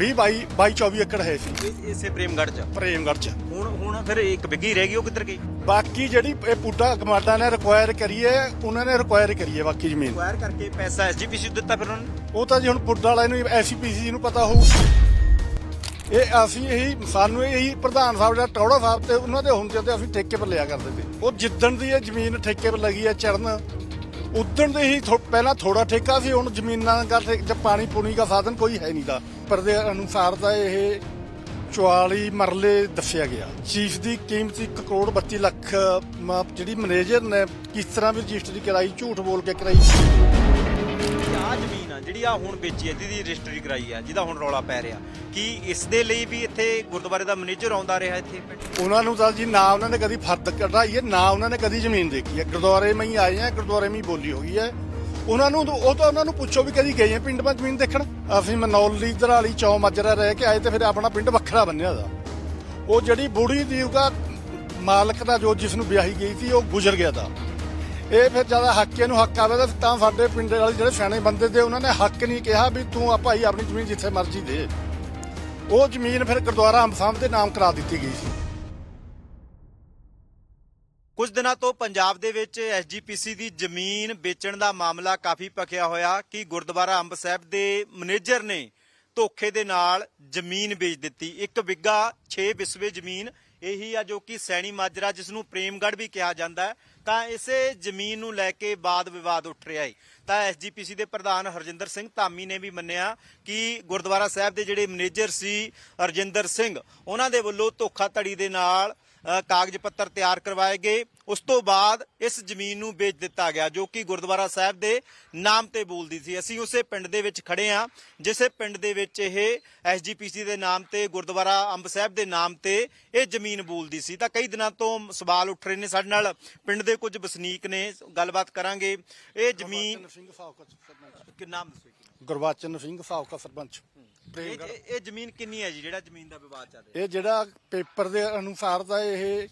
20 22 22 24 ਏਕੜ ਹੈ ਸੀ ਇਹ- ਇਸੇ ਪ੍ਰੇਮਗੜ੍ਹ ਚ? ਪ੍ਰੇਮਗੜ੍ਹ ਚ। ਹੁਣ ਹੁਣ ਫਿਰ ਇੱਕ ਬਿੱਗੀ ਰਹਿ ਗਈ ਉਹ ਕਿੱਧਰ ਗਈ? ਬਾਕੀ ਜਿਹੜੀ ਇਹ ਪੁੱਡਾ ਕਮਾਡਾ ਨੇ ਰਿਕੁਆਇਰ ਕਰੀਏ ਉਹਨਾਂ ਨੇ ਰਿਕੁਆਇਰ ਕਰੀਏ ਬਾਕੀ ਜ਼ਮੀਨ। ਐਕਵਾਇਰ ਕਰਕੇ ਪੈਸਾ ਐਸਜੀਪੀਸੀ ਨੂੰ ਦਿੱਤਾ ਫਿਰ ਉਹਨਾਂ ਨੇ? ਉਹ ਤਾਂ ਜੀ ਹੁਣ ਪੁੱਡਾ ਵਾਲੇ ਨੂੰ ਐਸਪੀਸੀ ਨੂੰ ਪਤਾ ਹੋਊ। ਇਹ ਅਸੀਂ ਇਹੀ ਸਾਨੂੰ ਇਹੀ ਪ੍ਰਧਾਨ ਸਾਹਿਬ ਦਾ ਟੌੜਾ ਸਾਹਿਬ ਤੇ ਉਹਨਾਂ ਦੇ ਹੁੰਦੇ ਤੇ ਅਸੀਂ ਠੇਕੇ ਪਰ ਲਿਆ ਕਰਦੇ ਤੇ ਉਹ ਜਿੱਦਣ ਦੀ ਇਹ ਜ਼ਮੀਨ ਠੇਕੇ ਪਰ ਲੱਗੀ ਹੈ ਚੜਨ ਉਦਣ ਦੇ ਹੀ ਥੋ- ਪਹਿਲਾਂ ਥੋੜਾ ਠੇਕਾ ਸੀ ਹੁਣ ਜ਼ਮੀਨਾਂ ਦਾ ਜਦ ਪਾਣੀ ਪੂਣੀ ਦਾ ਸਾਧਨ ਕੋਈ ਹੈ ਨਹੀਂ ਦਾ ਪਰ ਦੇ ਅਨੁਸਾਰ ਦਾ ਇਹ 44 ਮਰਲੇ ਦੱਸਿਆ ਗਿਆ। ਚੀਫ ਦੀ ਕੀਮਤ 1 ਕਰੋੜ 32 ਲੱਖ ਜਿਹੜੀ ਮੈਨੇਜਰ ਨੇ ਕਿਸ ਤਰ੍ਹਾਂ ਵੀ ਰਜਿਸਟਰੀ ਕਰਾਈ ਝੂਠ ਬੋਲ ਕੇ ਕਰਾਈ। ਆ ਜ਼ਮੀਨ ਆ ਜਿਹੜੀ ਆ ਹੁਣ ਵੇਚੀ ਹੈ ਜਿਹਦੀ ਰਜਿਸਟਰੀ ਕਰਾਈ ਆ ਜਿਹਦਾ ਹੁਣ ਰੌਲਾ ਪੈ ਰਿਹਾ। ਕੀ ਇਸ ਦੇ ਲਈ ਵੀ ਇੱਥੇ ਗੁਰਦੁਆਰੇ ਦਾ ਮੈਨੇਜਰ ਆਉਂਦਾ ਰਿਹਾ ਇੱਥੇ? ਉਹਨਾਂ ਨੂੰ ਤਾਂ ਜੀ ਨਾ ਉਹਨਾਂ ਨੇ ਕਦੀ ਫਰਦ ਕਢਾਈ ਹੈ ਨਾ ਉਹਨਾਂ ਨੇ ਕਦੀ ਜ਼ਮੀਨ ਦੇਖੀ ਹੈ। ਗੁਰਦੁਆਰੇ ਮੈਂ ਹੀ ਆਏ ਆ ਗੁਰਦੁਆਰੇ ਮੈਂ ਹੀ ਬੋਲੀ ਹੋਈ ਹੈ। ਉਹਨਾਂ ਨੂੰ ਉਹ ਤਾਂ ਉਹਨਾਂ ਨੂੰ ਪੁੱਛੋ ਵੀ ਕਦੀ ਗਏ ਆ ਪਿੰਡ ਵਿੱਚ ਜ਼ਮੀਨ ਦੇਖਣ। ਅਸੀਂ ਮਨੌਲੀ ਦਰਾਲੀ ਚੌ ਮਾਜਰਾ ਰਹਿ ਕੇ ਆਏ ਤੇ ਫਿਰ ਆਪਣਾ ਪਿੰਡ ਵੱਖਰਾ ਬੰਨਿਆ ਦਾ। ਉਹ ਜਿਹੜੀ ਬੁੜੀ ਦੀ ਉਹਦਾ ਮਾਲਕ ਦਾ ਜੋ ਜਿਸ ਨੂੰ ਵਿਆਹੀ ਗਈ ਸੀ, ਉਹ ਗੁਜ਼ਰ ਗਿਆ ਦਾ। ਇਹ ਫਿਰ ਜ਼ਿਆਦਾ ਹੱਕੇ ਨੂੰ ਹੱਕ ਆਵੇ ਤਾਂ ਤਾਂ ਸਾਡੇ ਪਿੰਡ ਵਾਲੇ ਜਿਹੜੇ ਸਿਆਣੇ ਬੰਦੇ ਤੇ ਉਹਨਾਂ ਨੇ ਹੱਕ ਨਹੀਂ ਕਿਹਾ ਵੀ ਤੂੰ ਆ ਭਾਈ ਆਪਣੀ ਜ਼ਮੀਨ ਜਿੱਥੇ ਮਰਜ਼ੀ ਦੇ। ਉਹ ਜ਼ਮੀਨ ਫਿਰ ਗੁਰਦੁਆਰਾ ਅੰਬ ਸਾਹਿਬ ਦੇ ਨਾਮ ਕਰਾ ਦਿੱਤੀ ਗਈ ਸੀ। ਕੁਝ ਦਿਨਾਂ ਤੋਂ ਪੰਜਾਬ ਦੇ ਵਿੱਚ ਐਸਜੀਪੀਸੀ ਦੀ ਜ਼ਮੀਨ ਵੇਚਣ ਦਾ ਮਾਮਲਾ ਕਾਫੀ ਪਕਿਆ ਹੋਇਆ ਕਿ ਗੁਰਦੁਆਰਾ ਅੰਬ ਸਾਹਿਬ ਦੇ ਮੈਨੇਜਰ ਨੇ ਧੋਖੇ ਦੇ ਨਾਲ ਜ਼ਮੀਨ ਵੇਚ ਦਿੱਤੀ। ਇੱਕ ਬਿੱਗਾ 6 ਵਿਸਵੇ ਜ਼ਮੀਨ, ਇਹੀ ਆ ਜੋ ਕਿ ਸੈਣੀ ਮਾਜਰਾ, ਜਿਸ ਨੂੰ ਪ੍ਰੇਮਗੜ੍ਹ ਵੀ ਕਿਹਾ ਜਾਂਦਾ ਹੈ, ਤਾਂ ਇਸੇ ਜ਼ਮੀਨ ਨੂੰ ਲੈ ਕੇ ਬਾਦ ਵਿਵਾਦ ਉੱਠ ਰਿਹਾ ਹੈ। ਤਾਂ ਐਸਜੀਪੀਸੀ ਦੇ ਪ੍ਰਧਾਨ ਹਰਜਿੰਦਰ ਸਿੰਘ ਧਾਮੀ ਨੇ ਵੀ ਮੰਨਿਆ ਕਿ ਗੁਰਦੁਆਰਾ ਸਾਹਿਬ ਦੇ ਜਿਹੜੇ ਮੈਨੇਜਰ ਸੀ ਹਰਜਿੰਦਰ ਸਿੰਘ, ਉਹਨਾਂ ਦੇ ਵੱਲੋਂ ਧੋਖਾਧੜੀ ਦੇ ਨਾਲ ਕਾਗਜ਼ ਪੱਤਰ ਤਿਆਰ ਕਰਵਾਏ ਗਏ। ਉਸ ਤੋਂ ਬਾਅਦ ਇਸ ਜ਼ਮੀਨ ਨੂੰ ਵੇਚ ਦਿੱਤਾ ਗਿਆ ਜੋ ਕਿ ਗੁਰਦੁਆਰਾ ਸਾਹਿਬ ਦੇ ਨਾਮ ਤੇ ਬੋਲਦੀ ਸੀ। ਅਸੀਂ ਉਸੇ ਪਿੰਡ ਦੇ ਵਿੱਚ ਖੜੇ ਹਾਂ ਜਿਸੇ ਪਿੰਡ ਦੇ ਵਿੱਚ ਇਹ ਐਸਜੀਪੀਸੀ ਦੇ ਨਾਮ ਤੇ ਗੁਰਦੁਆਰਾ ਅੰਬ ਸਾਹਿਬ ਦੇ ਨਾਮ ਤੇ ਇਹ ਜ਼ਮੀਨ ਬੋਲਦੀ ਸੀ। ਤਾਂ ਕਈ ਦਿਨਾਂ ਤੋਂ ਸਵਾਲ ਉੱਠ ਰਹੇ ਨੇ ਸਾਡੇ ਨਾਲ। ਪਿੰਡ ਦੇ ਕੁਝ ਵਸਨੀਕ ਨੇ ਗੱਲਬਾਤ ਕਰਾਂਗੇ। ਇਹ ਜ਼ਮੀਨ ਸਿੰਘ ਸਾਬਕਾ ਸਰਪੰਚ। ਕਿ ਨਾਮ ਦੱਸੋ ਜੀ। ਗੁਰਬਚਨ ਸਿੰਘ ਸਾਬਕਾ ਸਰਪੰਚ। ਇਹ ਪ੍ਰੇਮਗੜ੍ਹ ਇਹ- ਇਹ ਜ਼ਮੀਨ ਕਿੰਨੀ ਹੈ ਜੀ ਜਿਹੜਾ ਜ਼ਮੀਨ ਦਾ ਵਿਵਾਦ ਚੱਲ ਰਿਹਾ? ਇਹ ਜਿਹੜਾ ਪੇਪਰ ਦੇ ਅਨੁਸਾਰ ਦਾ ਇਹ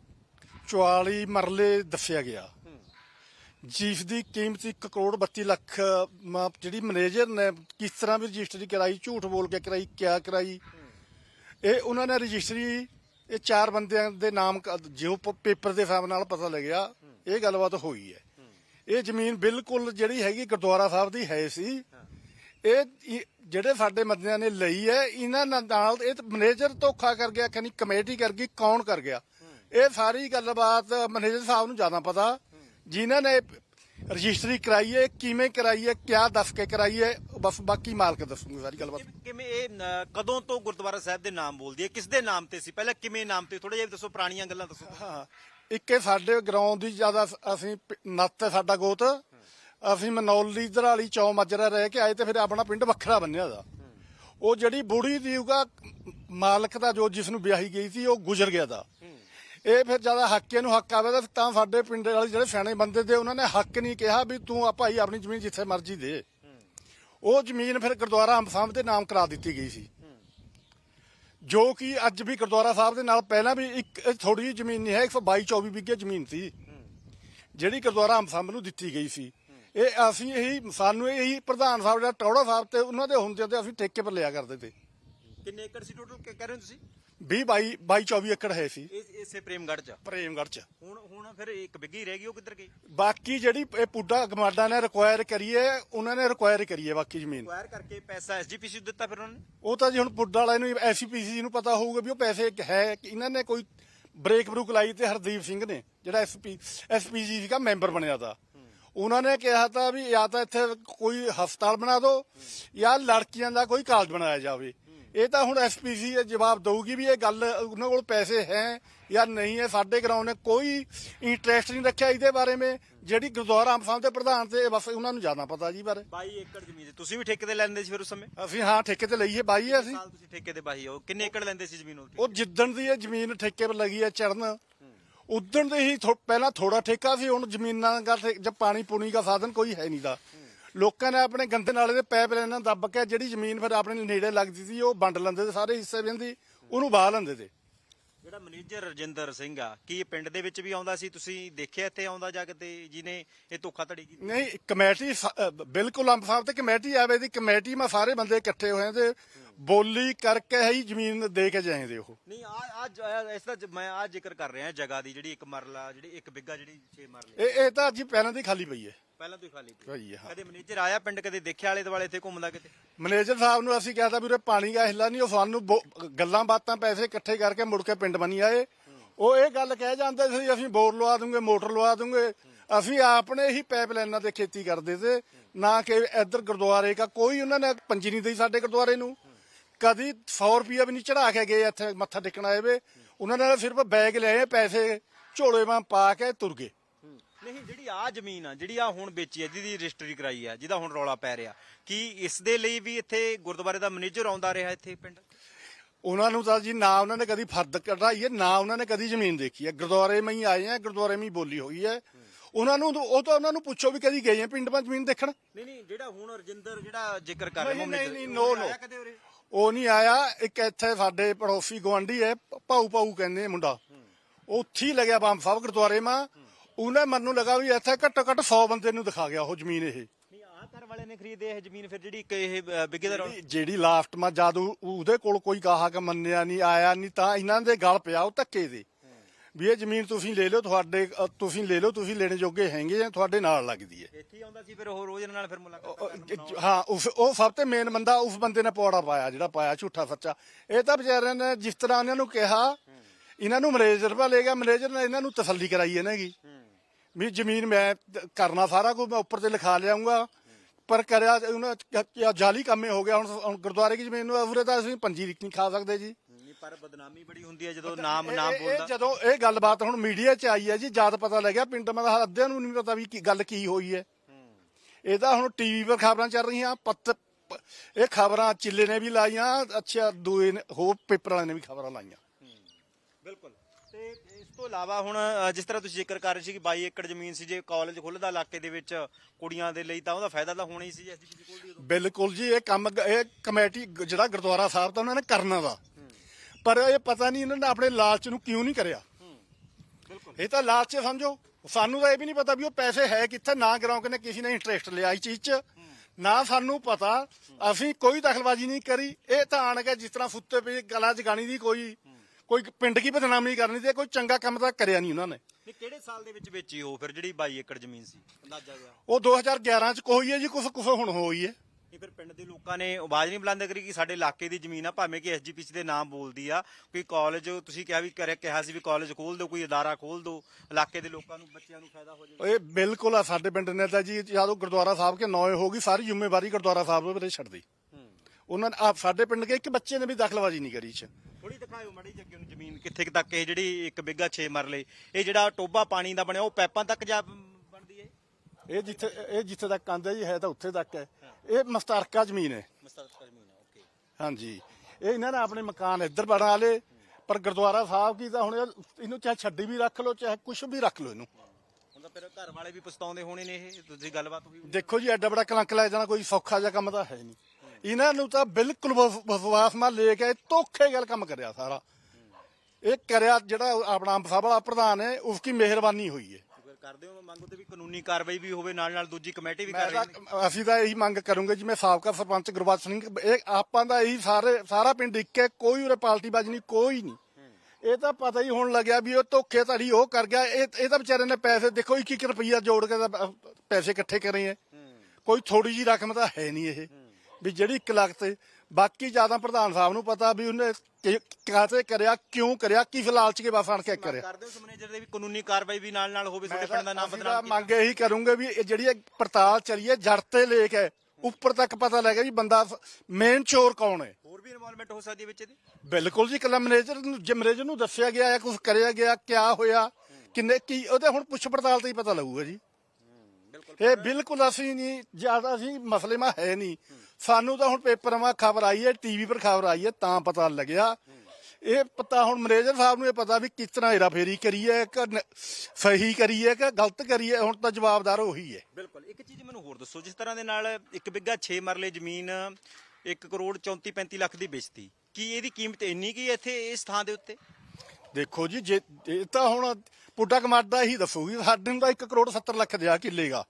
44 ਮਰਲੇ ਦੱਸਿਆ ਗਿਆ। ਚੀਫ ਦੀ ਕੀਮਤ 1 ਕਰੋੜ 32 ਲੱਖ ਮ- ਜਿਹੜੀ ਮੈਨੇਜਰ ਨੇ ਕਿਸ ਤਰ੍ਹਾਂ ਵੀ ਰਜਿਸਟਰੀ ਕਰਾਈ ਝੂਠ ਬੋਲ ਕੇ ਕਰਾਈ ਕਿਆ ਕਰਾਈ। ਇਹ ਉਹਨਾਂ ਨੇ ਰਜਿਸਟਰੀ ਇਹ ਚਾਰ ਬੰਦਿਆਂ ਦੇ ਨਾਮ ਕ- ਪ- ਪੇਪਰ ਦੇ ਹਿਸਾਬ ਨਾਲ ਪਤਾ ਲੱਗਿਆ ਇਹ ਗੱਲਬਾਤ ਹੋਈ ਹੈ। ਇਹ ਜ਼ਮੀਨ ਬਿਲਕੁਲ ਜਿਹੜੀ ਹੈਗੀ ਗੁਰਦੁਆਰਾ ਸਾਹਿਬ ਦੀ ਹੈ ਸੀ। ਇਹ ਜਿਹੜੇ ਸਾਡੇ ਬੰਦਿਆਂ ਨੇ ਲਈ ਹੈ ਇਹਨਾਂ ਨਾਲ- ਨਾਲ ਇਹ ਮੈਨੇਜਰ ਧੋਖਾ ਕਰ ਗਿਆ ਕਹਿੰਦੀ ਕਮੇਟੀ ਕਰ ਗਈ ਕੌਣ ਕਰ ਗਿਆ? ਇਹ ਸਾਰੀ ਗੱਲਬਾਤ ਮੈਨੇਜਰ ਸਾਹਿਬ ਨੂੰ ਜ਼ਿਆਦਾ ਪਤਾ। ਜਿਨ੍ਹਾਂ ਨੇ ਰਜਿਸਟਰੀ ਕਰਾਈ ਹੈ ਕਿਵੇਂ ਕਰਾਈ ਹੈ ਕਿਆ ਦੱਸ ਕੇ ਕਰਾਈ ਹੈ ਬਸ ਬਾਕੀ ਮਾਲਕ ਦੱਸੂਗੇ ਸਾਰੀ ਗੱਲਬਾਤ। ਕਿਵੇਂ- ਇਹ ਅ, ਕਦੋਂ ਤੋਂ ਗੁਰਦੁਆਰਾ ਸਾਹਿਬ ਦੇ ਨਾਮ ਬੋਲਦੀ ਹੈ? ਕਿਸ ਦੇ ਨਾਮ ਤੇ ਸੀ? ਪਹਿਲਾਂ ਕਿਵੇਂ ਨਾਮ ਤੇ? ਥੋੜਾ ਜਿਹਾ ਦੱਸੋ ਪੁਰਾਣੀਆਂ ਗੱਲਾਂ ਦੱਸੋ। ਹਾਂ ਇੱਕ ਇਹ ਸਾਡੇ ਗਰਾਊਂਡ ਦੀ ਜ਼ਿਆਦਾ ਅਸੀਂ ਪ- ਨੱਤ ਹੈ ਸਾਡਾ ਗੋਤ। ਅਸੀਂ ਮਨੌਲੀ ਦਰਾਲੀ ਚੌ ਮਾਜਰਾ ਰਹਿ ਕੇ ਆਏ ਤੇ ਫਿਰ ਆਪਣਾ ਪਿੰਡ ਵੱਖਰਾ ਬੰਨਿਆ ਦਾ। ਉਹ ਜਿਹੜੀ ਬੁੜੀ ਦੀ ਉਹਦਾ ਮਾਲਕ ਦਾ ਜੋ ਜਿਸ ਨੂੰ ਵਿਆਹੀ ਗਈ ਸੀ, ਉਹ ਗੁਜ਼ਰ ਗਿਆ ਦਾ। ਇਹ ਫਿਰ ਜ਼ਿਆਦਾ ਹੱਕੇ ਨੂੰ ਹੱਕ ਆਵੇ ਤਾਂ ਸਾਡੇ ਪਿੰਡ ਵਾਲੇ ਜਿਹੜੇ ਸਿਆਣੇ ਬੰਦੇ ਤੇ ਉਹਨਾਂ ਨੇ ਹੱਕ ਨਹੀਂ ਕਿਹਾ ਵੀ ਤੂੰ ਆ ਭਾਈ ਆਪਣੀ ਜ਼ਮੀਨ ਜਿੱਥੇ ਮਰਜ਼ੀ ਦੇ। ਉਹ ਜ਼ਮੀਨ ਫਿਰ ਗੁਰਦੁਆਰਾ ਅੰਬ ਸਾਹਿਬ ਦੇ ਨਾਮ ਕਰਾ ਦਿੱਤੀ ਗਈ ਸੀ। ਜੋ ਕਿ ਅੱਜ ਵੀ ਗੁਰਦੁਆਰਾ ਸਾਹਿਬ ਦੇ ਨਾਲ ਪਹਿਲਾਂ ਵੀ ਇੱਕ ਥੋੜੀ ਜਿਹੀ ਜ਼ਮੀਨ ਨਹੀਂ ਹੈ 122 24 ਵਿਗੇ ਜ਼ਮੀਨ ਸੀ। ਜਿਹੜੀ ਗੁਰਦੁਆਰਾ ਅੰਬ ਸਾਹਿਬ ਨੂੰ ਦਿੱਤੀ ਗਈ ਸੀ। ਇਹ ਅਸੀਂ ਇਹੀ ਸਾਨੂੰ ਇਹੀ ਪ੍ਰਧਾਨ ਸਾਹਿਬ ਦਾ ਟੌੜਾ ਸਾਹਿਬ ਤੇ ਉਹਨਾਂ ਦੇ ਹੁੰਦੇ ਤੇ ਅਸੀਂ ਠੇਕੇ ਪਰ ਲਿਆ ਕਰਦੇ ਤੇ। ਕਿੰਨੇ ਏਕੜ ਸੀ ਟੋਟਲ ਕਹਿ ਰਹੇ ਹੋ ਤੁਸੀਂ? 20 22 22 24 ਏਕੜ ਹੈ ਸੀ। ਇਸ ਇਸੇ ਪ੍ਰੇਮਗੜ੍ਹ ਚ? ਪ੍ਰੇਮਗੜ੍ਹ ਚ। ਹੁਣ ਹੁਣ ਫਿਰ ਇੱਕ ਬਿੱਗੀ ਰਹਿ ਗਈ ਉਹ ਕਿੱਧਰ ਗਈ? ਬਾਕੀ ਜਿਹੜੀ ਇਹ ਪੁੱਡਾ ਕਮਾਡਾ ਨੇ ਰਿਕੁਆਇਰ ਕਰੀਏ ਉਹਨਾਂ ਨੇ ਰਿਕੁਆਇਰ ਕਰੀਏ ਬਾਕੀ ਜ਼ਮੀਨ। ਐਕਵਾਇਰ ਕਰਕੇ ਪੈਸਾ ਐਸਜੀਪੀਸੀ ਨੂੰ ਦਿੱਤਾ ਫਿਰ ਉਹਨਾਂ ਨੇ? ਉਹ ਤਾਂ ਜੀ ਹੁਣ ਪੁੱਡਾ ਵਾਲੇ ਨੂੰ ਐਸਪੀਸੀ ਨੂੰ ਪਤਾ ਹੋਊਗਾ ਵੀ ਉਹ ਪੈਸੇ ਹੈ ਕਿ ਇਹਨਾਂ ਨੇ ਕੋਈ ਬ੍ਰੇਕ ਬਰੂਕ ਲਾਈ ਤੇ ਹਰਦੀਪ ਸਿੰਘ ਨੇ ਜਿਹੜਾ ਐਸਪੀ ਐਸਪੀਜੀ ਸੀਗਾ ਮੈਂਬਰ ਬਣਿਆ ਤਾਂ ਉਹਨਾਂ ਨੇ ਕਿਹਾ ਤਾਂ ਵੀ ਜਾਂ ਤਾਂ ਇੱਥੇ ਕੋਈ ਹਸਪਤਾਲ ਬਣਾ ਦਿਓ ਜਾਂ ਲੜਕੀਆਂ ਦਾ ਕੋਈ ਕਾਲਜ ਬਣਾਇਆ ਜਾਵੇ। ਇਹ ਤਾਂ ਹੁਣ ਐਸਪੀਸੀ ਜਵਾਬ ਦਊਗੀ ਵੀ ਇਹ ਗੱਲ ਉਹਨਾਂ ਕੋਲ ਪੈਸੇ ਹੈ ਜਾਂ ਨਹੀਂ ਹੈ। ਸਾਡੇ ਗਰਾਉਂ ਨੇ ਕੋਈ ਇੰਟਰਸਟ ਨਹੀਂ ਰੱਖਿਆ ਇਹਦੇ ਬਾਰੇ ਮੇ ਜਿਹੜੀ ਗੁਰਦੁਆਰਾ ਅੰਬ ਸਾਹਿਬ ਦੇ ਪ੍ਰਧਾਨ ਤੇ ਬਸ ਉਹਨਾਂ ਨੂੰ ਜ਼ਿਆਦਾ ਪਤਾ ਜੀ ਬਾਰੇ। 22 ਏਕੜ ਜ਼ਮੀਨ ਸੀ ਤੁਸੀਂ ਵੀ ਠੇਕੇ ਤੇ ਲੈਂਦੇ ਸੀ ਫਿਰ ਉਸ ਸਮੇਂ? ਅਸੀਂ ਹਾਂ ਠੇਕੇ ਤੇ ਲਈਏ ਬਾਈ ਹੈ ਅਸੀਂ। ਸਾਲ ਤੁਸੀਂ ਠੇਕੇ ਤੇ ਬਾਈ ਹੋ? ਕਿੰਨੇ ਏਕੜ ਲੈਂਦੇ ਸੀ ਜ਼ਮੀਨ ਉਹ ਉਹ ਜਿੱਦਣ ਦੀ ਇਹ ਜ਼ਮੀਨ ਠੇਕੇ 'ਤੇ ਲੱਗੀ ਹੈ ਚੜਨ ਉਦਣ ਦੇ ਹੀ ਥੋ- ਪਹਿਲਾਂ ਥੋੜਾ ਠੇਕਾ ਸੀ ਹੁਣ ਜ਼ਮੀਨਾਂ ਦਾ ਠੇ- ਪਾਣੀ ਪੂਣੀ ਦਾ ਸਾਧਨ ਕੋਈ ਹੈ ਨਹੀਂ ਦਾ। ਲੋਕਾਂ ਨੇ ਆਪਣੇ ਗੰਦੇ ਨਾਲੇ ਦੇ ਪੈਪ ਲੈਣਾ ਦੱਬ ਕੇ ਜਿਹੜੀ ਜ਼ਮੀਨ ਫਿਰ ਆਪਣੇ ਨੇੜੇ ਲੱਗਦੀ ਸੀ ਉਹ ਵੰਡ ਲੈਂਦੇ ਤੇ ਸਾਰੇ ਹਿੱਸੇ ਬੰਦੀ ਉਹਨੂੰ ਬਾਹ ਲੈਂਦੇ ਤੇ। ਜਿਹੜਾ ਮੈਨੇਜਰ ਰਜਿੰਦਰ ਸਿੰਘ ਆ ਕੀ ਇਹ ਪਿੰਡ ਦੇ ਵਿੱਚ ਵੀ ਆਉਂਦਾ ਸੀ? ਤੁਸੀਂ ਦੇਖਿਆ ਇੱਥੇ ਆਉਂਦਾ ਜਾ ਕੇ ਤੇ ਜਿਹਨੇ ਇਹ ਧੋਖਾਧੜੀ ਕੀਤੀ? ਨਹੀਂ ਕਮੇਟੀ ਸ- ਬਿਲਕੁਲ ਅੰਬ ਸਾਹਿਬ ਤੇ ਕਮੇਟੀ ਆਵੇ ਦੀ ਕਮੇਟੀ ਮਾ ਸਾਰੇ ਬੰਦੇ ਇਕੱਠੇ ਹੋਏ ਤੇ ਬੋਲੀ ਕਰਕੇ ਹੀ ਜ਼ਮੀਨ ਦੇ ਕੇ ਜਾਏਂਦੇ ਉਹ। ਨਹੀਂ ਆ ਅੱਜ ਇਸ ਦਾ ਮੈਂ ਆ ਜ਼ਿਕਰ ਕਰ ਰਿਹਾ ਜਗ੍ਹਾ ਦੀ ਜਿਹੜੀ ਇੱਕ ਮਰਲਾ ਜਿਹੜੀ ਇੱਕ ਬਿੱਗਾ ਜਿਹੜੀ 6 ਮਰਲੇ ਇਹ ਇਹ ਤਾਂ ਜੀ ਪਹਿਲਾਂ ਦੀ ਖਾਲੀ ਪਈ ਹੈ। ਪਹਿਲਾਂ ਤੋਂ ਹੀ ਖਾਲੀ ਪਈ ਹੈ। ਕਦੇ ਮੈਨੇਜਰ ਆਇਆ ਪਿੰਡ ਕਦੇ ਦੇਖਿਆ ਆਲੇ ਦੁਆਲੇ ਇੱਥੇ ਘੁੰਮਦਾ ਕਿਤੇ? ਮੈਨੇਜਰ ਸਾਹਿਬ ਨੂੰ ਅਸੀਂ ਕਹਤਾ ਵੀ ਉਰੇ ਪਾਣੀ ਦਾ ਹਿੱਲਾ ਨਹੀਂ ਉਹ ਸਾਨੂੰ ਗੱਲਾਂ ਬਾਤਾਂ ਪੈਸੇ ਇਕੱਠੇ ਕਰਕੇ ਮੁੜ ਕੇ ਪਿੰਡ ਬਣੀ ਆਏ। ਉਹ ਇਹ ਗੱਲ ਕਹਿ ਜਾਂਦੇ ਸੀ ਅਸੀਂ ਬੋਰ ਲਵਾ ਦੂੰਗੇ ਮੋਟਰ ਲਵਾ ਦੂੰਗੇ। ਅਸੀਂ ਆਪਣੇ ਹੀ ਪਾਈਪਲਾਈਨਾਂ ਤੇ ਖੇਤੀ ਕਰਦੇ ਤੇ ਨਾ ਕਿ ਇੱਧਰ ਗੁਰਦੁਆਰੇ ਕਾ ਕੋਈ ਉਹਨਾਂ ਨੇ ਪੰਜੀ ਨਹੀਂ ਦੇਈ ਸਾਡੇ ਗੁਰਦੁਆਰੇ ਨੂੰ। ਕਦੀ 100 ਰੁਪਿਆ ਵੀ ਨਹੀਂ ਚੜਾ ਕੇ ਗਏ ਇੱਥੇ ਮੱਥਾ ਟੇਕਣ ਆਏ ਵੇ। ਉਹਨਾਂ ਨੇ ਸਿਰਫ ਬੈਗ ਲਏ ਪੈਸੇ ਝੋਲੇ ਵਾਂ ਪਾ ਕੇ ਤੁਰ ਗਏ। ਨਹੀਂ ਜਿਹੜੀ ਆ ਜ਼ਮੀਨ ਆ ਜਿਹੜੀ ਆ ਹੁਣ ਵੇਚੀ ਹੈ ਜਿਹਦੀ ਰਜਿਸਟਰੀ ਕਰਾਈ ਆ ਜਿਹਦਾ ਹੁਣ ਰੌਲਾ ਪੈ ਰਿਹਾ ਕੀ ਇਸ ਦੇ ਲਈ ਵੀ ਇੱਥੇ ਗੁਰਦੁਆਰੇ ਦਾ ਮੈਨੇਜਰ ਆਉਂਦਾ ਰਿਹਾ ਇੱਥੇ ਪਿੰਡ? ਉਹਨਾਂ ਨੂੰ ਤਾਂ ਜੀ ਨਾ ਉਹਨਾਂ ਨੇ ਕਦੀ ਫਰਦ ਕਢਾਈ ਹੈ ਨਾ ਉਹਨਾਂ ਨੇ ਕਦੀ ਜ਼ਮੀਨ ਦੇਖੀ ਹੈ। ਗੁਰਦੁਆਰੇ ਮੈਂ ਹੀ ਆਏ ਆ ਗੁਰਦੁਆਰੇ ਮੈਂ ਹੀ ਬੋਲੀ ਹੋਈ ਹੈ। ਉਹਨਾਂ ਨੂੰ ਉਹ ਤਾਂ ਉਹਨਾਂ ਨੂੰ ਪੁੱਛੋ ਵੀ ਕਦੀ ਗਏ ਆ ਪਿੰਡ ਜ਼ਮੀਨ ਦੇਖਣ? ਨਹੀਂ ਨਹੀਂ ਜਿਹੜਾ ਹੁਣ ਰਜਿੰਦਰ ਜਿਹੜਾ ਜ਼ਿਕਰ ਕਰ ਰਿਹਾ ਨਹੀਂ, ਨਹੀਂ, manager, ਨਹੀਂ, ਉਹ ਨਹੀਂ ਆਇਆ ਇੱਕ ਇੱਥੇ ਸਾਡੇ ਪੜੋਸੀ ਗਵਾਂਢੀ ਹੈ ਭਾਊ ਭਾਊ ਕਹਿੰਦੇ ਆ ਮੁੰਡਾ। ਉਹ ਉੱਥੇ ਹੀ ਲੱਗਿਆ ਬੰਬ ਸਾਹਿਬ ਗੁਰਦੁਆਰੇ ਮਾਂ। ਉਹਨੇ ਮੈਨੂੰ ਲੱਗਾ ਵੀ ਇੱਥੇ ਘੱਟੋ ਘੱਟ 100 ਬੰਦੇ ਨੂੰ ਦਿਖਾ ਗਿਆ ਉਹ ਜ਼ਮੀਨ ਇਹ। ਨਹੀਂ ਆ ਘਰ ਵਾਲੇ ਨੇ ਖਰੀਦੇ ਇਹ ਜ਼ਮੀਨ ਫਿਰ ਜਿਹੜੀ ਇੱਕ ਇਹ ਬਿੱਗੇ ਦਾ ਰੌਲਾ। ਜਿਹੜੀ- ਜਿਹੜੀ ਲਾਸਟ ਮਾ ਜਾਦੂ ਉਹਦੇ ਕੋਲ ਕੋਈ ਗਾਹਕ ਮੰਨਿਆ ਨਹੀਂ ਆਇਆ ਨਹੀਂ ਤਾਂ ਇਹਨਾਂ ਦੇ ਗਲ ਪਿਆ ਉਹ ਧੱਕੇ ਦੇ। ਵੀ ਇਹ ਜ਼ਮੀਨ ਤੁਸੀਂ ਲੈ ਲਓ ਤੁਹਾਡੇ ਅ, ਤੁਸੀਂ ਲੈ ਲਓ ਤੁਸੀਂ ਲੈਣੇ ਜੋਗੇ ਹੈਗੇ ਆ ਤੁਹਾਡੇ ਨਾਲ ਲੱਗਦੀ ਹੈ। ਇੱਥੇ ਹੀ ਆਉਂਦਾ ਸੀ ਫਿਰ ਉਹ ਰੋਜ਼ ਇਹਨਾਂ ਨਾਲ ਫਿਰ ਮੁਲਾਕਾਤ ਉਹ- ਕਰਨ ਉਹ- ਹਾਂ ਉਸ ਉਹ ਸਭ ਤੋਂ ਮੇਨ ਬੰਦਾ ਉਸ ਬੰਦੇ ਨੇ ਪੌੜਾ ਪਾਇਆ ਜਿਹੜਾ ਪਾਇਆ ਝੂਠਾ ਸੱਚਾ ਇਹ ਤਾਂ ਵਿਚਾਰਿਆਂ ਨੇ ਜਿਸ ਤਰ੍ਹਾਂ ਉਹਨਾਂ ਨੂੰ ਕਿਹਾ ਇਹਨਾਂ ਨੂੰ ਮੈਨੇਜਰ ਭਾਲੇਗਾ ਮੈਨੇਜਰ ਨੇ ਇਹਨਾਂ ਨੂੰ ਤਸੱਲੀ ਕਰਾਈ ਇਹਨਾਂ ਗੀ ਵੀ ਜ਼ਮੀਨ ਮੈਂ ਤ- ਕਰਨਾ ਸਾਰਾ ਕੁਝ ਮੈਂ ਉੱਪਰ ਤੇ ਲਿਖਾ ਲਿਆਉਂਗਾ ਪਰ ਕਰਿਆ ਉਹਨਾਂ ਜਾਲੀ ਕੰਮੇ ਹੋ ਗਿਆ ਹੁਣ ਹੁਣ ਗੁਰਦੁਆਰੇ ਦੀ ਜ਼ਮੀਨ ਨੂੰ ਉਰੇ ਤਾਂ ਅਸੀਂ ਪੰਜੀ ਨਹੀਂ ਖਾ ਸਕਦੇ ਜੀ। ਪਰ ਬਦਨਾਮੀ ਬੜੀ ਹੁੰਦੀ ਹੈ ਜਦੋਂ ਨਾਮ ਨਾਮ ਇਹ- ਇਹ ਬੋਲਦਾ। ਜਦੋਂ ਇਹ ਗੱਲਬਾਤ ਹੁਣ ਮੀਡੀਆ 'ਚ ਆਈ ਹੈ ਜੀ ਜਦ ਪਤਾ ਲੱਗਿਆ ਪਿੰਡ ਮੈਂ ਤਾਂ ਅੱਧਿਆਂ ਨੂੰ ਨਹੀਂ ਪਤਾ ਵੀ ਕੀ ਗੱਲ ਕੀ ਹੋਈ ਹੈ। ਇਹ ਤਾਂ ਹੁਣ ਟੀਵੀ 'ਤੇ ਖਬਰਾਂ ਚੱਲ ਰਹੀਆਂ ਪੱਤ ਪ- ਇਹ ਖਬਰਾਂ ਚਿੱਲੇ ਨੇ ਵੀ ਲਾਈਆਂ ਅੱਛਾ ਦੂਏ ਨੇ ਹੋਰ ਪੇਪਰ ਵਾਲਿਆਂ ਨੇ ਵੀ ਖਬਰਾਂ ਲਾਈਆਂ। ਬਿਲਕੁਲ। ਤੇ ਇਸ ਤੋਂ ਇਲਾਵਾ ਹੁਣ ਅ, ਜਿਸ ਤਰ੍ਹਾਂ ਤੁਸੀਂ ਜ਼ਿਕਰ ਕਰ ਰਹੇ ਸੀ ਕਿ 22 ਏਕੜ ਜ਼ਮੀਨ ਸੀ ਜੇ ਕਾਲਜ ਖੁੱਲਦਾ ਇਲਾਕੇ ਦੇ ਵਿੱਚ ਕੁੜੀਆਂ ਦੇ ਲਈ ਤਾਂ ਉਹਦਾ ਫਾਇਦਾ ਤਾਂ ਹੋਣਾ ਹੀ ਸੀ ਐਸਜੀਪੀਸੀ ਕੋਲ ਦੀ ਉਦੋਂ। ਬਿਲਕੁਲ ਜੀ ਇਹ ਕੰਮ ਗ- ਇਹ ਕਮੇਟੀ ਗ- ਜਿਹੜਾ ਗੁਰਦੁਆਰਾ ਸਾਹਿਬ ਦਾ ਉਹਨਾਂ ਨੇ ਕਰਨਾ ਦਾ ਪਰ ਇਹ ਪਤਾ ਨਹੀਂ ਇਹਨਾਂ ਨੇ ਆਪਣੇ ਲਾਲਚ ਨੂੰ ਕਿਉਂ ਨਹੀਂ ਕਰਿਆ। ਬਿਲਕੁਲ ਇਹ ਤਾਂ ਲਾਲਚ ਸਮਝੋ। ਸਾਨੂੰ ਤਾਂ ਇਹ ਵੀ ਨਹੀਂ ਪਤਾ ਵੀ ਉਹ ਪੈਸੇ ਹੈ ਕਿੱਥੇ ਨਾ ਗਰਾਉਂਕ ਨੇ ਕਿਸੇ ਨੇ ਇੰਟਰਸਟ ਲਿਆ ਇਸ ਚੀਜ਼ 'ਚ। ਨਾ ਸਾਨੂੰ ਪਤਾ ਅਸੀਂ ਕੋਈ ਦਖਲਬਾਜ਼ੀ ਨਹੀਂ ਕਰੀ। ਇਹ ਤਾਂ ਆਣ ਕੇ ਜਿਸ ਤਰ੍ਹਾਂ ਸੁੱਤੇ ਪਏ ਗਲਾ ਜਗਾਣੀ ਦੀ ਕੋਈ ਕੋਈ ਪਿੰਡ ਕੀ ਬਦਨਾਮੀ ਕਰਨੀ ਤੇ ਕੋਈ ਚੰਗਾ ਕੰਮ ਤਾਂ ਕਰਿਆ ਨਹੀਂ ਉਹਨਾਂ ਨੇ। ਨਹੀਂ ਕਿਹੜੇ ਸਾਲ ਦੇ ਵਿੱਚ ਵੇਚੀ ਉਹ ਫਿਰ ਜਿਹੜੀ 22 ਏਕੜ ਜ਼ਮੀਨ ਸੀ? ਅੰਦਾਜ਼ਾ ਗਿਆ ਉਹ 2011 'ਚ ਕੋਈ ਹੈ ਜੀ ਕੁਛ ਕੁਛ ਹੁਣ ਹੋਈ ਹੈ। ਨਹੀਂ ਫਿਰ ਪਿੰਡ ਦੇ ਲੋਕਾਂ ਨੇ ਆਵਾਜ਼ ਨਹੀਂ ਬੁਲੰਦ ਕਰੀ ਕਿ ਸਾਡੇ ਇਲਾਕੇ ਦੀ ਜ਼ਮੀਨ ਆ ਭਾਵੇਂ ਕਿ ਐਸਜੀਪੀਸੀ ਦੇ ਨਾਮ ਬੋਲਦੀ ਆ। ਕੋਈ ਕਾਲਜ ਤੁਸੀਂ ਕਿਹਾ ਵੀ ਕਰਿਆ ਕਿਹਾ ਸੀ ਵੀ ਕਾਲਜ ਖੋਲ ਦਿਓ ਕੋਈ ਅਦਾਰਾ ਖੋਲ ਦਿਓ ਇਲਾਕੇ ਦੇ ਲੋਕਾਂ ਨੂੰ ਬੱਚਿਆਂ ਨੂੰ ਫਾਇਦਾ ਹੋ ਜਾਵੇ। ਇਹ ਬਿਲਕੁਲ ਆ ਸਾਡੇ ਪਿੰਡ ਨੇ ਤਾਂ ਜੀ ਜਦੋਂ ਗੁਰਦੁਆਰਾ ਸਾਹਿਬ ਕੇ ਨੌਏ ਹੋ ਗਈ ਸਾਰੀ ਜ਼ਿੰਮੇਵਾਰੀ ਗੁਰਦੁਆਰਾ ਸਾਹਿਬ ਦੇ ਛੱਡ ਦੀ ਉਹਨਾਂ ਨੇ ਆਪ ਸਾਡੇ ਪਿੰਡ ਕੇ ਇੱਕ ਬੱਚੇ ਨੇ ਵੀ ਦਖਲਬਾਜ਼ੀ ਨਹੀਂ ਕਰੀ ਚ। ਥੋੜੀ ਦਿਖਾਇਓ ਮੜੀ ਜੱਗੇ ਨੂੰ ਜ਼ਮੀਨ ਕਿੱਥੇ ਤੱਕ ਇਹ ਜਿਹੜੀ ਇੱਕ ਬਿੱਗਾ 6 ਮਰਲੇ ਇਹ ਜਿਹੜਾ ਟੋਬਾ ਪਾਣੀ ਦਾ ਬਣਿਆ ਉਹ ਪੈਪਾਂ ਤੱਕ ਜਾ ਬਣਦੀ ਹੈ ਇਹ ਜਿੱਥੇ ਇਹ ਜਿੱਥੇ ਤੱਕ ਆਂਦਾ ਜੀ ਹੈ ਤਾਂ ਉੱਥੇ ਤੱਕ ਹੈ। ਇਹ ਮਸਤਾਰਕਾ ਜ਼ਮੀਨ ਹੈ। ਮਸਤਕ ਜ਼ਮੀਨ ਹੈ ਓਕੇ। ਹਾਂਜੀ। ਇਹ ਇਹਨਾਂ ਨੇ ਆਪਣੇ ਮਕਾਨ ਇੱਧਰ ਬਣਾ ਲਏ ਪਰ ਗੁਰਦੁਆਰਾ ਸਾਹਿਬ ਕੀ ਤਾਂ ਹੁਣ ਇਹ- ਇਹਨੂੰ ਚਾਹੇ ਛੱਡੀ ਵੀ ਰੱਖ ਲਓ ਚਾਹੇ ਕੁਝ ਵੀ ਰੱਖ ਲਓ ਇਹਨੂੰ। ਹੁਣ ਤਾਂ ਫਿਰ ਘਰ ਵਾਲੇ ਵੀ ਪਛਤਾਉਂਦੇ ਹੋਣੇ ਨੇ ਇਹ ਤੁਸੀਂ ਗੱਲਬਾਤ ਹੋਈ ਦੇਖੋ ਜੀ ਐਡਾ ਬੜਾ ਕਲੰਕ ਲੈ ਜਾਣਾ ਕੋਈ ਸੌਖਾ ਜਿਹਾ ਕੰਮ ਤਾਂ ਹੈ ਨਹੀਂ। ਇਹਨਾਂ ਨੂੰ ਤਾਂ ਬਿਲਕੁਲ ਵਿਸ- ਵਿਸ਼ਵਾਸ ਨਾਲ ਲੈ ਕੇ ਧੋਖੇ ਗੱਲ ਕੰਮ ਕਰਿਆ ਸਾਰਾ। ਇਹ ਕਰਿਆ ਜਿਹੜਾ ਆਪਣਾ ਸਾਹਿਬ ਵਾਲਾ ਪ੍ਰਧਾਨ ਹੈ ਉਸ ਦੀ ਮਿਹਰਬਾਨੀ ਹੋਈ ਹੈ। ਕਰਦੇ ਹੋ? ਮੰਗ ਤੇ ਵੀ ਕਾਨੂੰਨੀ ਕਾਰਵਾਈ ਵੀ ਹੋਵੇ ਨਾਲ ਨਾਲ ਦੂਜੀ ਕਮੇਟੀ ਵੀ ਮੈਂ ਕਰ ਅਸੀਂ ਤਾਂ ਇਹੀ ਮੰਗ ਕਰੂੰਗੇ ਜਿਵੇਂ ਸਾਬਕਾ ਸਰਪੰਚ ਗੁਰਬਖਸ਼ ਸਿੰਘ ਇਹ ਆਪਾਂ ਦਾ ਇਹੀ ਸਾਰੇ ਸਾਰਾ ਪਿੰਡ ਇੱਕ ਹੈ ਕੋਈ ਉਰੇ ਪਾਲਟੀਬਾਜ਼ੀ ਨਹੀਂ ਕੋਈ ਨਹੀਂ। ਇਹ ਤਾਂ ਪਤਾ ਹੀ ਹੋਣ ਲੱਗਿਆ ਵੀ ਉਹ ਧੋਖੇ ਧੜੀ ਉਹ ਕਰ ਗਿਆ ਇਹ ਇਹ ਤਾਂ ਵਿਚਾਰੇ ਨੇ ਪੈਸੇ ਦੇਖੋ ਇੱਕ ਇੱਕ ਰੁਪਈਆ ਜੋੜ ਕੇ ਤਾਂ ਪੈਸੇ ਇਕੱਠੇ ਕਰੇ ਹੈ। ਕੋਈ ਥੋੜੀ ਜੀ ਰਕਮ ਤਾਂ ਹੈ ਨਹੀਂ ਇਹ ਵੀ ਜਿਹੜੀ 1 ਲੱਖ ਤੇ ਬਾਕੀ ਜ਼ਿਆਦਾ ਪ੍ਰਧਾਨ ਸਾਹਿਬ ਨੂੰ ਪਤਾ ਵੀ ਉਹਨੇ ਕਿ- ਕਾਹਤੇ ਕਰਿਆ ਕਿਉਂ ਕਰਿਆ ਕਿਸ ਲਾਲਚ ਕੇ ਬਸ ਆਣ ਕੇ ਕਰਿਆ। ਕਰਦੇ ਹੋ ਮੈਨੇਜਰ ਦੇ ਵੀ ਕਾਨੂੰਨੀ ਕਾਰਵਾਈ ਵੀ ਨਾਲ ਨਾਲ ਹੋਵੇ ਤੁਹਾਡੇ ਮੈਂ ਪਿੰਡ ਦਾ ਨਾਮ ਅਸੀਂ ਤਾਂ ਬਦਨਾਮ ਮੰਗ ਇਹੀ ਕਰੂੰਗੇ ਵੀ ਇਹ ਜਿਹੜੀ ਇਹ ਪੜਤਾਲ ਚਲੀਏ ਜੜ ਤੇ ਲੈ ਕੇ ਉੱਪਰ ਤੱਕ ਪਤਾ ਲੱਗੇ ਵੀ ਬੰਦਾ ਮੇਨ ਚੋਰ ਕੌਣ ਹੈ। ਹੋਰ ਵੀ ਇਨਵੋਲਵਮੈਂਟ ਹੋ ਸਕਦੀ ਹੈ ਵਿੱਚ ਇਹਦੇ? ਬਿਲਕੁਲ ਜੀ ਕੱਲਾ ਮੈਨੇਜਰ ਨੂੰ ਜੇ ਮੈਨੇਜਰ ਨੂੰ ਦੱਸਿਆ ਗਿਆ ਹੈ ਕੁਝ ਕਰਿਆ ਗਿਆ ਕਿਆ ਹੋਇਆ ਕਿੰਨੇ ਕੀ ਉਹਦੇ ਹੁਣ ਪੁੱਛ ਪੜਤਾਲ ਤੇ ਹੀ ਪਤਾ ਲੱਗੂਗਾ ਜੀ। ਇਹ ਬਿਲਕੁਲ ਅਸੀਂ ਨਹੀਂ ਜ਼ਿਆਦਾ ਅਸੀਂ ਮਸਲੇ ਮਾ ਹੈ ਨਹੀਂ। ਸਾਨੂੰ ਤਾਂ ਹੁਣ ਪੇਪਰ ਮਾ ਖਬਰ ਆਈ ਹੈ ਟੀਵੀ ਪਰ ਖਬਰ ਆਈ ਹੈ ਤਾਂ ਪਤਾ ਲੱਗਿਆ। ਇਹ ਪਤਾ ਹੁਣ ਮੈਨੇਜਰ ਸਾਹਿਬ ਨੂੰ ਇਹ ਪਤਾ ਵੀ ਕਿਸ ਤਰ੍ਹਾਂ ਹੇਰਾਫੇਰੀ ਕਰੀ ਹੈ ਕਿ ਸਹੀ ਕਰੀ ਹੈ ਕਿ ਗਲਤ ਕਰੀ ਹੈ ਹੁਣ ਤਾਂ ਜਵਾਬਦਾਰ ਉਹੀ ਹੈ। ਬਿਲਕੁਲ। ਇੱਕ ਚੀਜ਼ ਮੈਨੂੰ ਹੋਰ ਦੱਸੋ ਜਿਸ ਤਰ੍ਹਾਂ ਦੇ ਨਾਲ ਇੱਕ ਬਿੱਗਾ 6 ਮਰਲੇ ਜ਼ਮੀਨ 1 ਕਰੋੜ 34 35 ਲੱਖ ਦੀ ਵੇਚਤੀ ਕੀ ਇਹਦੀ ਕੀਮਤ ਇੰਨੀ ਕੀ ਇੱਥੇ ਇਸ ਥਾਂ ਦੇ ਉੱਤੇ? ਦੇਖੋ ਜੀ ਜੇ ਇਹ ਤਾਂ ਹੁਣ ਪੁੱਡਾ ਕਮਾਡਾ ਹੀ ਦੱਸੂਗੀ ਸਾਡੇ ਨੂੰ ਤਾਂ 1 ਕਰੋੜ 70 ਲੱਖ ਦਿਆ ਕਿੱਲੇਗਾ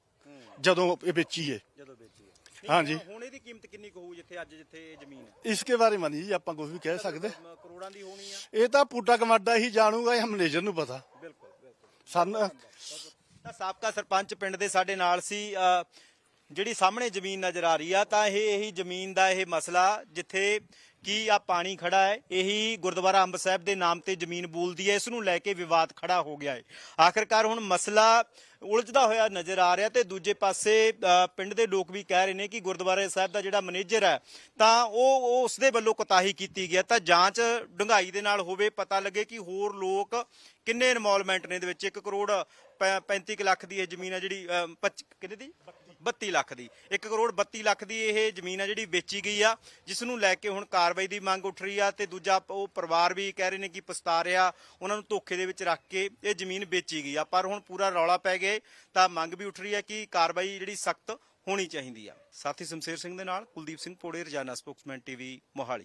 ਜਦੋਂ ਇਹ ਵੇਚੀਏ। ਜਦੋਂ ਵੇਚੀ ਹਾਂਜੀ। ਹੁਣ ਇਹਦੀ ਕੀਮਤ ਕਿੰਨੀ ਕੁ ਹੋਊ ਜਿੱਥੇ ਅੱਜ ਜਿੱਥੇ ਇਹ ਜ਼ਮੀਨ ਹੈ? ਇਸਕੇ ਬਾਰੇ ਮਾ ਨਹੀਂ ਜੀ ਆਪਾਂ ਕੁਝ ਵੀ ਕਹਿ ਸਕਦੇ। ਮ- ਕਰੋੜਾਂ ਦੀ ਹੋਣੀ ਆ। ਇਹ ਤਾਂ ਪੂਟਾ ਕਮਾਡਾ ਹੀ ਜਾਣੂਗਾ ਇਹ ਮੈਨੇਜਰ ਨੂੰ ਪਤਾ। ਬਿਲਕੁਲ ਬਿਲਕੁਲ। ਸਾਨੂੰ ਤਾਂ ਸਾਬਕਾ ਸਰਪੰਚ ਪਿੰਡ ਦੇ ਸਾਡੇ ਨਾਲ ਸੀ ਅ, ਜਿਹੜੀ ਸਾਹਮਣੇ ਜ਼ਮੀਨ ਨਜ਼ਰ ਆ ਰਹੀ ਆ ਤਾਂ ਇਹ ਇਹੀ ਜ਼ਮੀਨ ਦਾ ਇਹ ਮਸਲਾ ਜਿੱਥੇ ਕੀ ਆ ਪਾਣੀ ਖੜਾ ਹੈ ਇਹੀ ਗੁਰਦੁਆਰਾ ਅੰਬ ਸਾਹਿਬ ਦੇ ਨਾਮ ਤੇ ਜ਼ਮੀਨ ਬੋਲਦੀ ਹੈ ਇਸ ਨੂੰ ਲੈ ਕੇ ਵਿਵਾਦ ਖੜਾ ਹੋ ਗਿਆ ਹੈ। ਆਖਰਕਾਰ ਹੁਣ ਮਸਲਾ ਉਲਝਦਾ ਹੋਇਆ ਨਜ਼ਰ ਆ ਰਿਹਾ ਤੇ ਦੂਜੇ ਪਾਸੇ ਪਿੰਡ ਦੇ ਲੋਕ ਵੀ ਕਹਿ ਰਹੇ ਨੇ ਕਿ ਗੁਰਦੁਆਰੇ ਸਾਹਿਬ ਦਾ ਜਿਹੜਾ ਮੈਨੇਜਰ ਹੈ ਤਾਂ ਉਹ ਉਹ ਉਸ ਦੇ ਵੱਲੋਂ ਕੁਤਾਹੀ ਕੀਤੀ ਗਈ ਹੈ। ਤਾਂ ਜਾਂਚ ਡੂੰਘਾਈ ਦੇ ਨਾਲ ਹੋਵੇ ਪਤਾ ਲੱਗੇ ਕਿ ਹੋਰ ਲੋਕ ਕਿੰਨੇ ਇਨਵੋਲਵਮੈਂਟ ਨੇ ਇਹਦੇ ਵਿੱਚ 1 ਕਰੋੜ ਪੈ- 35 ਕੁ ਲੱਖ ਦੀ ਇਹ ਜ਼ਮੀਨ ਹੈ ਜਿਹੜੀ ਅਮ, ਪੱਚ- ਕਿੰਨੇ ਦੀ? 32 ਲੱਖ ਦੀ। 1 ਕਰੋੜ 32 ਲੱਖ ਦੀ ਇਹ ਜ਼ਮੀਨ ਆ ਜਿਹੜੀ ਵੇਚੀ ਗਈ ਆ ਜਿਸ ਨੂੰ ਲੈ ਕੇ ਹੁਣ ਕਾਰਵਾਈ ਦੀ ਮੰਗ ਉੱਠ ਰਹੀ ਆ ਤੇ ਦੂਜਾ ਉਹ ਪਰਿਵਾਰ ਵੀ ਕਹਿ ਰਹੇ ਨੇ ਕਿ ਪਛਤਾ ਰਿਹਾ, ਉਹਨਾਂ ਨੂੰ ਧੋਖੇ ਦੇ ਵਿੱਚ ਰੱਖ ਕੇ ਇਹ ਜ਼ਮੀਨ ਵੇਚੀ ਗਈ ਆ। ਪਰ ਹੁਣ ਪੂਰਾ ਰੌਲਾ ਪੈ ਗਿਆ, ਤਾਂ ਮੰਗ ਵੀ ਉੱਠ ਰਹੀ ਹੈ ਕਿ ਕਾਰਵਾਈ ਜਿਹੜੀ ਸਖਤ ਹੋਣੀ ਚਾਹੀਦੀ ਆ। ਸਾਥੀ ਸ਼ਮਸ਼ੇਰ ਸਿੰਘ ਦੇ ਨਾਲ ਕੁਲਦੀਪ ਸਿੰਘ ਪੋੜੇ, ਰਜਾਨਾ ਸਪੋਕਸਮੈਨ ਟੀਵੀ, ਮੋਹਾਲੀ।